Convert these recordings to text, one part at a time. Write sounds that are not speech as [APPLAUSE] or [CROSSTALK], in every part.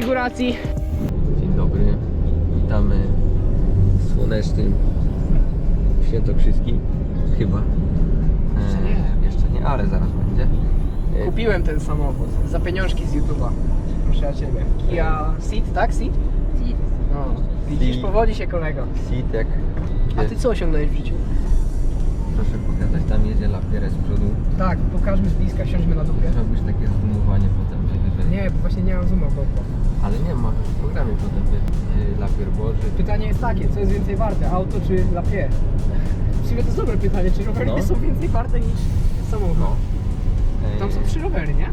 konfiguracji. Dzień dobry, witamy w słonecznym Świętokrzyskim, chyba. Jeszcze nie. Jeszcze nie, ale zaraz będzie. E, Kupiłem ten samochód za pieniążki z YouTube'a. Proszę ja ciebie. Kia Ceed, tak? Ceed? No. Widzisz, Ceed. powodzi się kolego. Sit jak... A ty co osiągnąłeś w życiu? Proszę pokazać, tam jedzie lapierę z przodu. Tak, pokażmy z bliska, siądźmy na dupie. Robisz takie zoomowanie potem, Nie, bo właśnie nie mam zooma w GoPro. Ale nie ma, w programie potem będzie lapier Boży. Pytanie jest takie, co jest więcej warte, auto czy lapie? W sumie to jest dobre pytanie, czy rowery No. nie są więcej warte niż samochód? No. Ej, Tam są trzy rowery, nie?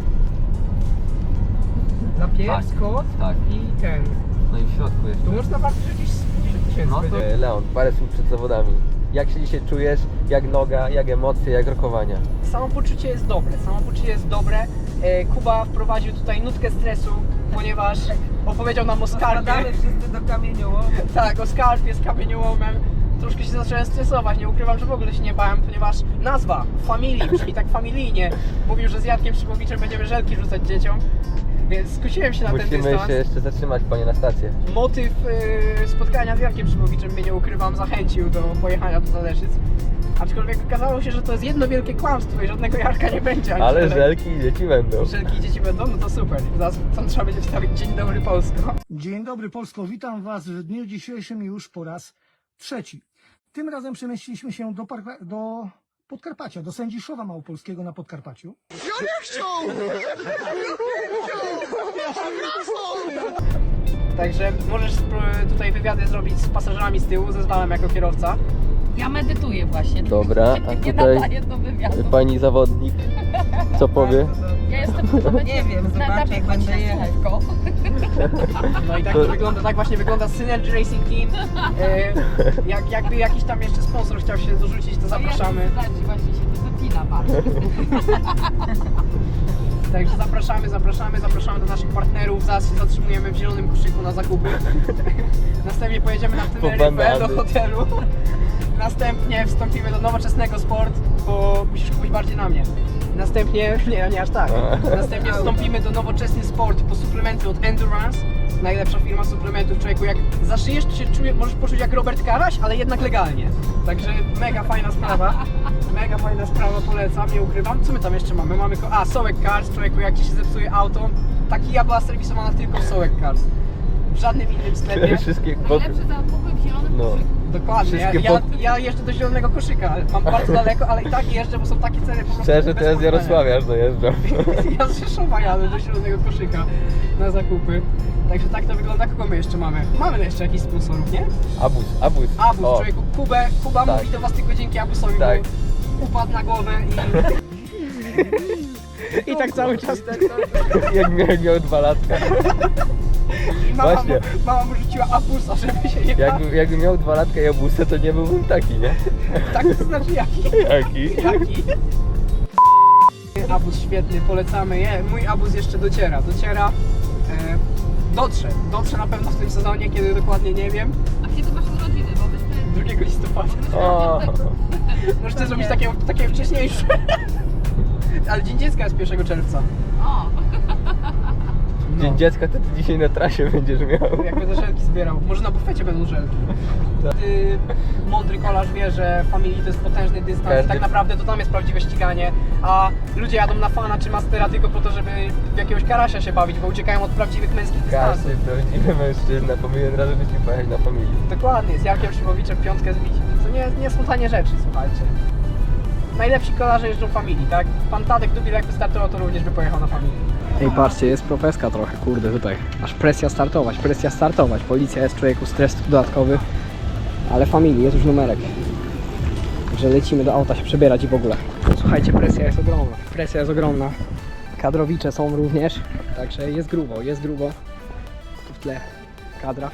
Lapie, Tak. Scott Tak. i ten. No i w środku jeszcze. Tu można wartość jakieś 50 tysięcy No to będzie. Leon, parę słów przed zawodami. Jak się dzisiaj czujesz? Jak noga, jak emocje, jak rokowania? Samopoczucie jest dobre, samopoczucie jest dobre. E, Kuba wprowadził tutaj nutkę stresu, ponieważ opowiedział nam o skarbie. Spadamy wszyscy do kamieniołomu. [LAUGHS] Tak, o skarbie z kamieniołomem. Troszkę się zacząłem stresować, nie ukrywam, że w ogóle się nie bałem, ponieważ nazwa Familii brzmi tak familijnie. Mówił, że z Jadkiem Szymowiczem będziemy żelki rzucać dzieciom, więc skusiłem się na ten Musimy dystans. się jeszcze zatrzymać, panie, na stację. Motyw y, spotkania z Jarkiem Szymowiczem mnie nie ukrywam, zachęcił do pojechania do Zaleszyc. Aczkolwiek okazało się, że to jest jedno wielkie kłamstwo i żadnego Jarka nie będzie. ani Ale żelek. żelki i dzieci będą. Żelki i dzieci będą, no to super. Zaraz tam trzeba będzie wstawić Dzień dobry Polsko. Dzień dobry Polsko, witam Was w dniu dzisiejszym już po raz trzeci. Tym razem przemieściliśmy się do, Parka- do Podkarpacia, do Sędziszowa Małopolskiego na Podkarpaciu. Także możesz spró- tutaj wywiady zrobić z pasażerami z tyłu, zezwalam jako kierowca. Ja medytuję właśnie. Dobra, [LAUGHS] a nie tutaj nadaję do wywiadu. Pani zawodnik, co [LAUGHS] powie? Ja jestem Nie wiem, na zobaczę, etapie jak będę na jechać. słówko. No i tak to wygląda, tak właśnie wygląda Synergy Racing Team. E, jak, jakby jakiś tam jeszcze sponsor chciał się dorzucić, to zapraszamy. Ja właśnie się to wypina bardzo. [LAUGHS] Także zapraszamy, zapraszamy, zapraszamy do naszych partnerów. Zaraz się zatrzymujemy w zielonym koszyku na zakupy. Następnie pojedziemy na Teneryfę banany. do hotelu. Następnie wstąpimy do nowoczesnego sport, bo musisz kupić bardziej na mnie. Następnie, [LAUGHS] nie, nie aż tak. Następnie wstąpimy do nowoczesny sport po suplementy od Endurance. Najlepsza firma suplementów, człowieku, jak zaszyjesz, to się czuje, możesz poczuć jak Robert Karaś, ale jednak legalnie. Także mega fajna sprawa. [LAUGHS] Mega fajna sprawa, polecam, nie ukrywam. Co my tam jeszcze mamy? Mamy, ko- a, Sołek Cars, człowieku, jak ci się zepsuje auto. Taki ja była serwisowana tylko w Sołek Cars. W żadnym innym sklepie. Wszystkie pod... W zielonym No. Dokładnie. Ja, Wszystkie ja, pod- ja jeżdżę do zielonego koszyka. Mam bardzo daleko, ale i tak jeżdżę, bo są takie ceny po prostu. Szczerze, to ja z Jarosławia aż dojeżdżam. [LAUGHS] Ja z Rzeszowa jadę do zielonego koszyka na zakupy. Także tak to wygląda. Kogo my jeszcze mamy? Mamy jeszcze jakichś sponsorów, nie? Abus, abus. Abus, O, człowieku, Kubę, Kuba Tak. mówi do was tylko dzięki Abusowi, Tak. bo upadł na głowę i... [LAUGHS] I tak cały czas. [LAUGHS] jak, miał, jak miał dwa latka. Mama, mu, Właśnie. mama mu rzuciła Abusa, żeby się nie bał. Jakby, jakby miał dwa latka i abusę, to nie byłbym taki, nie? Tak to znaczy jaki? Jaki? Jaki? Abus świetny, polecamy je. Mój abus jeszcze dociera. Dociera. E, dotrze. Dotrze na pewno w tym sezonie, kiedy dokładnie nie wiem. A kiedy masz urodziny? Bo byśmy... 2 listopada. O, [LAUGHS] Możecie zrobić takie, takie wcześniejsze. Ale Dzień Dziecka jest 1 czerwca. O, No. Dzień dziecka to ty dzisiaj na trasie będziesz miał. Jak będę żelki zbierał. Może na bufecie będą żelki. Ty, mądry kolarz wie, że Family to jest potężny dystans. Każdy- Tak naprawdę to tam jest prawdziwe ściganie. A ludzie jadą na fana czy mastera tylko po to, żeby w jakiegoś karasia się bawić, bo uciekają od prawdziwych męskich dystansów. Każdy prawdziwy mężczyzna powinien razem być pojechać na familię. Dokładnie, z Jarkiem Szymowiczem piątkę zbić. To nie, nie są tanie rzeczy, słuchajcie. Najlepsi kolarze jeżdżą Family, tak? Pan Tadek Dubil jakby startował, to również by pojechał na Family. Ej, patrzcie, jest profeska trochę, kurde, tutaj. Aż presja startować, presja startować. Policja jest człowieku, stres dodatkowy. Ale Family, jest już numerek. Także lecimy do auta się przebierać i w ogóle. Słuchajcie, presja jest ogromna. Presja jest ogromna. Kadrowicze są również. Także jest grubo, jest grubo. Tu w tle kadra.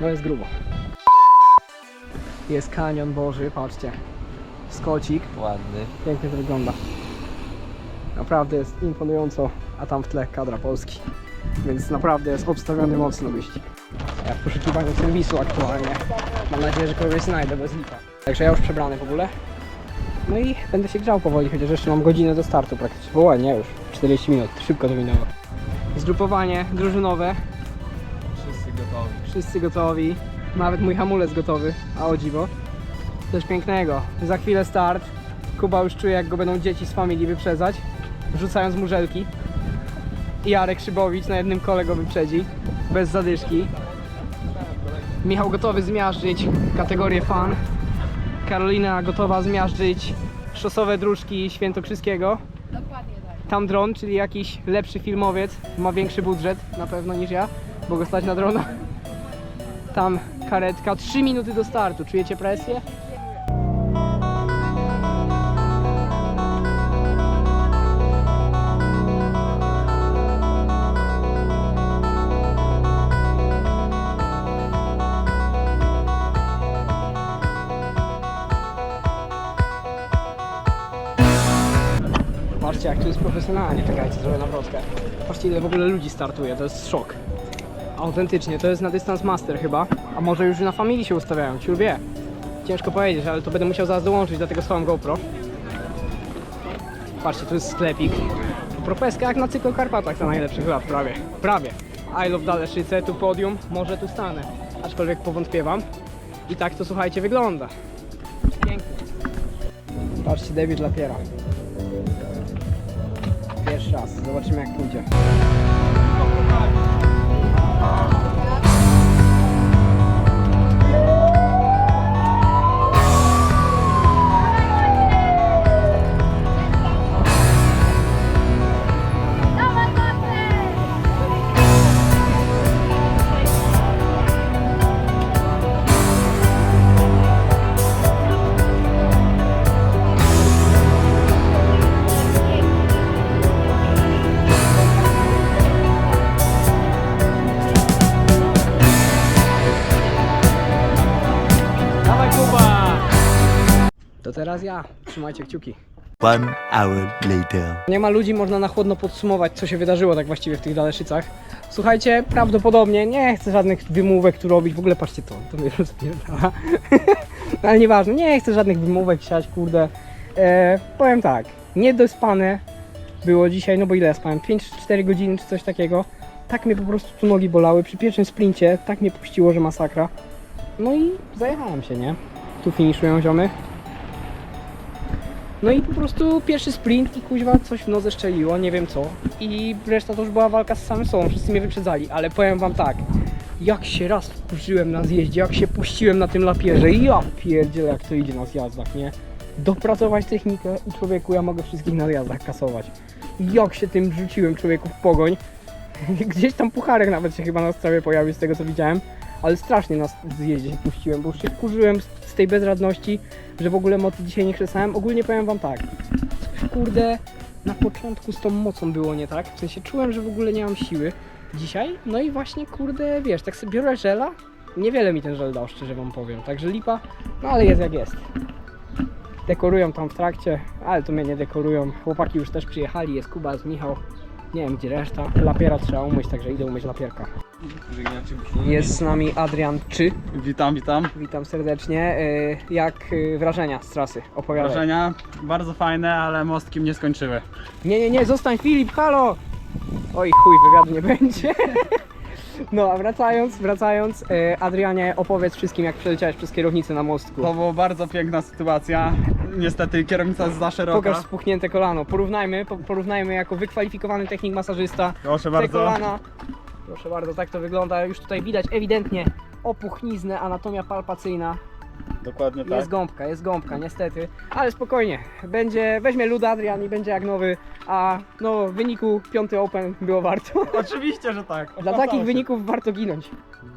No jest grubo. Jest kanion Boży, patrzcie. Skocik, Ładny. pięknie to wygląda. Naprawdę jest imponująco, a tam w tle kadra Polski. Więc naprawdę jest obstawiony mocno wyścig. Ja w poszukiwaniu serwisu aktualnie. Mam nadzieję, że kogoś znajdę bez lipa. Także ja już przebrany w ogóle. No i będę się grzał powoli, chociaż jeszcze mam godzinę do startu praktycznie. O, nie już, 40 minut, szybko to minęło. Zgrupowanie drużynowe. Wszyscy gotowi. Nawet mój hamulec gotowy. A o dziwo. Coś pięknego. Za chwilę start. Kuba już czuje, jak go będą dzieci z familii wyprzedzać. Wrzucając mu żelki. Jarek Szybowicz na jednym kole go wyprzedzi. Bez zadyszki. Michał gotowy zmiażdżyć kategorię fan. Karolina gotowa zmiażdżyć szosowe dróżki Świętokrzyskiego. Dokładnie tak. Tam dron, czyli jakiś lepszy filmowiec, ma większy budżet na pewno niż ja, bo go stać na drona. Tam karetka, 3 minuty do startu, czujecie presję? Jak tu jest profesjonalnie, czekajcie, zrobię nawrotkę. Patrzcie ile w ogóle ludzi startuje, to jest szok. Autentycznie, to jest na dystans master chyba, a może już na familii się ustawiają, ciur wie. Ciężko powiedzieć, ale to będę musiał zaraz dołączyć do tego swoją GoPro. Patrzcie, tu jest sklepik. Profeska jak na cyklu Karpatach za najlepszych lat, prawie. Prawie. I love Daleszyce, tu podium, może tu stanę. Aczkolwiek powątpiewam. I tak to słuchajcie wygląda. Pięknie. Patrzcie, debiut Lapiera. Pierwszy raz, zobaczymy jak pójdzie. Teraz ja. Trzymajcie kciuki. One hour later. Nie ma ludzi, można na chłodno podsumować, co się wydarzyło tak właściwie w tych Daleszycach. Słuchajcie, prawdopodobnie nie chcę żadnych wymówek tu robić. W ogóle patrzcie to, to mnie rozpierdala. [LAUGHS] Ale nieważne, nie chcę żadnych wymówek siać, kurde. E, powiem tak, niedospane było dzisiaj, no bo ile ja spałem? 5-4 godziny czy coś takiego. Tak mnie po prostu tu nogi bolały. Przy pierwszym sprincie tak mnie puściło, że masakra. No i zajechałem się, nie? Tu finiszują ziomy. No i po prostu pierwszy sprint i kuźwa coś w nodze szczeliło, nie wiem co. I reszta to już była walka z samym sobą, wszyscy mnie wyprzedzali, ale powiem wam tak. Jak się raz wkurzyłem na zjeździe, jak się puściłem na tym lapierze, ja pierdzielę jak to idzie na zjazdach, nie? Dopracować technikę i człowieku, ja mogę wszystkich na zjazdach kasować. Jak się tym rzuciłem człowieku w pogoń. [LAUGHS] Gdzieś tam pucharek nawet się chyba na stronie pojawił z tego co widziałem. Ale strasznie na zjeździe się puściłem, bo już się wkurzyłem z, z tej bezradności, że w ogóle mocy dzisiaj nie krzesałem. Ogólnie powiem wam tak, kurde na początku z tą mocą było nie tak. W sensie czułem, że w ogóle nie mam siły dzisiaj. No i właśnie kurde, wiesz, tak sobie biorę żela. Niewiele mi ten żel dał, szczerze wam powiem. Także lipa, no ale jest jak jest. Dekorują tam w trakcie, ale to mnie nie dekorują. Chłopaki już też przyjechali, jest Kuba, jest Michał. Nie wiem gdzie reszta. Lapiera trzeba umyć, także idę umyć lapierka. Jest z nami Adrian Czy. Witam, witam. Witam serdecznie. Y, Jak y, wrażenia z trasy? Opowiadaj. Wrażenia bardzo fajne, ale mostki mnie skończyły. Nie, nie, nie, zostań Filip, halo! Oj, chuj, wywiadu nie będzie. [LAUGHS] No, a wracając, wracając, y, Adrianie, opowiedz wszystkim, jak przeleciałeś przez kierownicę na mostku. To była bardzo piękna sytuacja. Niestety kierownica jest za szeroka. Pokaż spuchnięte kolano. Porównajmy, po, porównajmy jako wykwalifikowany technik masażysta. Proszę Te bardzo. kolana. Proszę bardzo, tak to wygląda. Już tutaj widać ewidentnie opuchniznę, anatomia palpacyjna. Dokładnie tak. Jest gąbka, jest gąbka, niestety. Ale spokojnie, będzie, weźmie lud Adrian i będzie jak nowy, a no w wyniku piąty Open było warto. [LAUGHS] Oczywiście, że tak. Dla Opłacało takich się. wyników warto ginąć.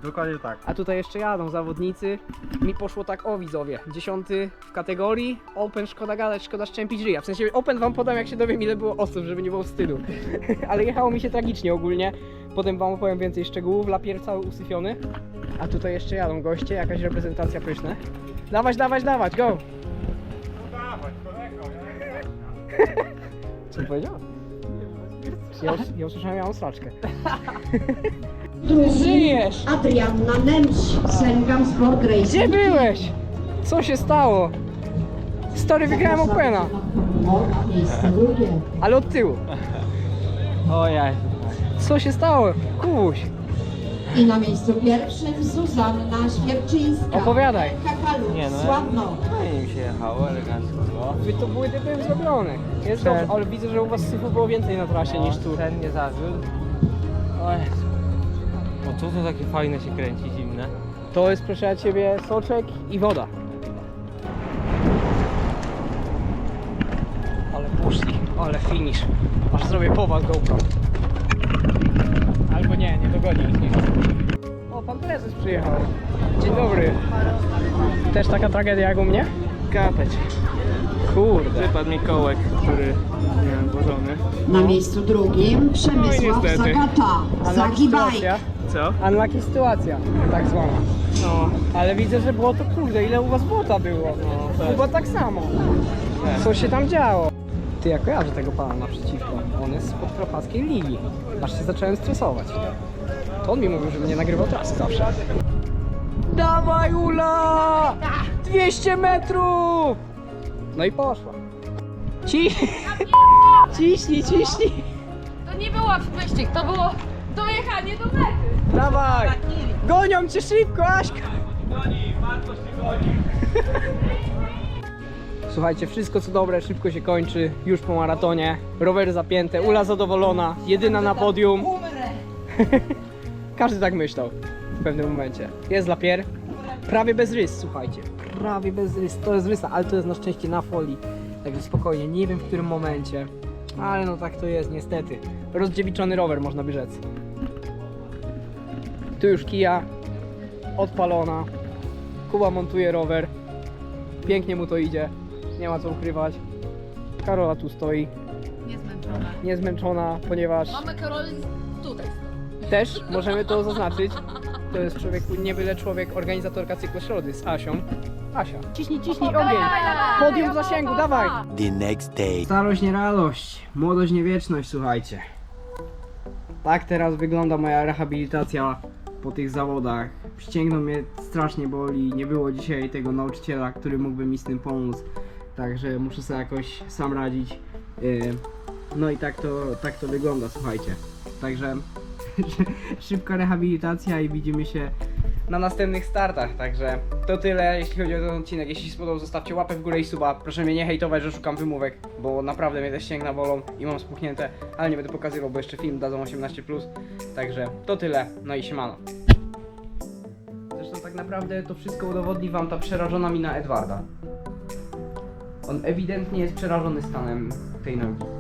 Dokładnie tak. A tutaj jeszcze jadą zawodnicy. Mi poszło tak o widzowie. Dziesiąty w kategorii Open szkoda gadać, szkoda szczępić ryja. W sensie Open wam podam jak się dowiem ile było osób, żeby nie było wstydu. [LAUGHS] Ale jechało mi się tragicznie ogólnie. Potem wam opowiem więcej szczegółów. Lapier cały usyfiony. A tutaj jeszcze jadą goście, jakaś reprezentacja pyszne. Dawać, dawać, dawać, go! [LAUGHS] Co powiedział? Ja, us- ja usłyszałem, ja mam straczkę. [LAUGHS] Żyjesz! Adrianna Nemś, Sengam Sport Racing. Gdzie byłeś? Co się stało? Stary, wygrałem Opena, Miejsce drugie. ale od tyłu. Ojej. Co się stało? Kubuś. I na miejscu pierwszym Zuzanna Świerczyńska. Opowiadaj. Kakalu, Nie, no. Sławno. Fajnie mi się jechało, elegancko było. Wy to były typy zrobione. Jest Ten- dobrze, ale widzę, że u was syfu było więcej na trasie niż tu. Ten nie zawiódł. O Jezu. O, co to takie fajne się kręci, zimne? To jest proszę ciebie soczek i woda. Ale poszli, ale finish. Aż zrobię po was GoPro. Albo nie, nie dogoni. O, pan prezes przyjechał. Dzień dobry. Też taka tragedia jak u mnie? Kapeć. Kurde. Wypadł mi kołek, który miałem włożony. Na miejscu drugim Przemysław niestety. Zagata. Zagi Bike. Co? Unlucky sytuacja, tak zwana. No, Ale widzę, że było to kurde, ile u was błota było. tak. Chyba tak samo. Co się tam działo? Ty, ja kojarzę tego pana naprzeciwko. On jest z podkarpackiej ligi. Aż się zacząłem stresować. To on mi mówił, że mnie nagrywał trasy zawsze. Dawaj Ula! 200 metrów! No i poszła. Ci... Ciśnij, [LAUGHS] ciśnij. To nie było wyścig, to było dojechanie do mety. Dawaj! Gonią cię szybko, Aśka! [LAUGHS] Słuchajcie, wszystko co dobre szybko się kończy, już po maratonie. Rowery zapięte, Ula zadowolona, jedyna na podium. [LAUGHS] Każdy tak myślał w pewnym momencie. Jest lapier, prawie bez rys, słuchajcie. Prawie bez rys, to jest rysa, ale to jest na szczęście na folii. Także spokojnie, nie wiem w którym momencie. Ale no tak to jest niestety. Rozdziewiczony rower można by rzec. Tu już kija odpalona. Kuba montuje rower. Pięknie mu to idzie. Nie ma co ukrywać. Karola tu stoi, Niezmęczona. niezmęczona, ponieważ Mamy Karol tutaj. też możemy to zaznaczyć. To jest człowiek, nie byle człowiek, organizatorka cyklu Środy z Asią. Asia, ciśnij, ciśnij ogień. Podium w zasięgu, dawaj. The next day. Starość nie radość, młodość nie wieczność, słuchajcie. Tak teraz wygląda moja rehabilitacja po tych zawodach. Ścięgno mnie strasznie boli, nie było dzisiaj tego nauczyciela, który mógłby mi z tym pomóc. Także muszę sobie jakoś sam radzić. Yy, No i tak to, tak to wygląda, słuchajcie. Także [LAUGHS] szybka rehabilitacja i widzimy się na następnych startach. Także to tyle, jeśli chodzi o ten odcinek. Jeśli się spodobał, zostawcie łapę w górę i suba. Proszę mnie nie hejtować, że szukam wymówek, bo naprawdę mnie te ścięgna bolą i mam spuchnięte, ale nie będę pokazywał, bo jeszcze film dadzą 18+. Także to tyle, no i siemano. Zresztą tak naprawdę to wszystko udowodni wam ta przerażona mina Edwarda. On ewidentnie jest przerażony stanem tej nogi.